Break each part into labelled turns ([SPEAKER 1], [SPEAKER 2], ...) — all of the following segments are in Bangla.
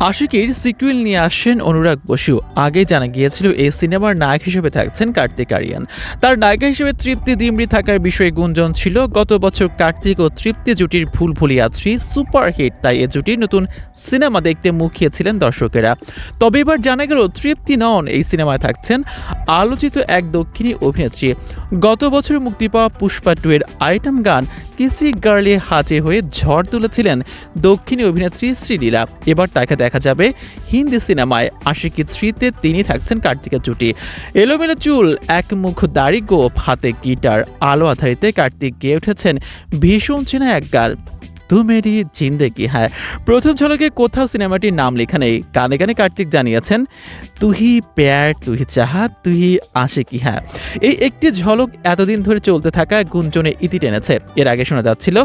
[SPEAKER 1] আশিকির সিকুয়েল নিয়ে আসেন অনুরাগ বসু। আগে জানা গিয়েছিল এই সিনেমার নায়ক হিসেবে থাকছেন কার্তিক আরিয়ান। তার নায়িকা হিসেবে তৃপ্তি দিমরি থাকার বিষয়ে গুঞ্জন ছিল। গত বছর কার্তিক ও তৃপ্তি জুটির ভুল ভুলিয়া সুপারহিট, তাই এ জুটির নতুন সিনেমা দেখতে মুখিয়েছিলেন দর্শকেরা। তবে এবার জানা গেল তৃপ্তি নন এই সিনেমায় থাকছেন আলোচিত এক দক্ষিণী অভিনেত্রী। গত বছর মুক্তি পাওয়া পুষ্পা টু এর আইটেম গান কিসি গার্লে হাজির হয়ে ঝড় তুলেছিলেন দক্ষিণী অভিনেত্রী শ্রীলীলা। এবার তাকে দেখা যাবে হিন্দি সিনেমায় আশিকি থ্রিতে তিনি থাকছেন কার্তিকের জুটি। এলোমেলো চুল এক মুখ দাড়ি গোপ, হাতে গিটার, আলো আধারিতে কার্তিক গেয়ে উঠেছেন ভীষণ চেনা এক গাল। তু মেরি জিন্দেগি। হ্যাঁ প্রথম ঝলকে কোথাও সিনেমাটির নাম লেখা নেই। কানে কানে কার্তিক জানিয়েছেন তুহি প্যার তুহি চাহা তুহি আসে কি হ্যাঁ এই একটি ঝলক এতদিন ধরে চলতে থাকা গুঞ্জনে ইতি টেনেছে। এর আগে শোনা যাচ্ছিল,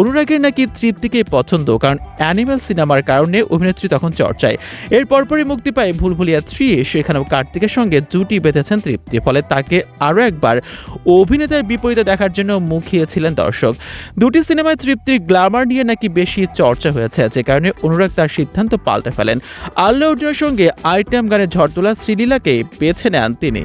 [SPEAKER 1] অনুরাগের নাকি তৃপ্তিকে পছন্দ, কারণ অ্যানিমেল সিনেমার কারণে অভিনেত্রী তখন চর্চায়। এর পরপরই মুক্তি পায় ভুলভুলিয়া থ্রি, সেখানেও কার্তিকের সঙ্গে জুটি বেঁধেছেন তৃপ্তি, ফলে তাকে আরও একবার অভিনেতার বিপরীতে দেখার জন্য মুখিয়েছিলেন দর্শক। দুটি সিনেমায় তৃপ্তির গ্ল্যামার নিয়ে নাকি বেশি চর্চা হয়েছে, যে কারণে অনুরাগ তার সিদ্ধান্ত পাল্টে ফেলেন। আল্লাহ অর্জুনের সঙ্গে আইটেম গানে ঝড় তোলা শ্রীলীলাকে বেছে নেন তিনি।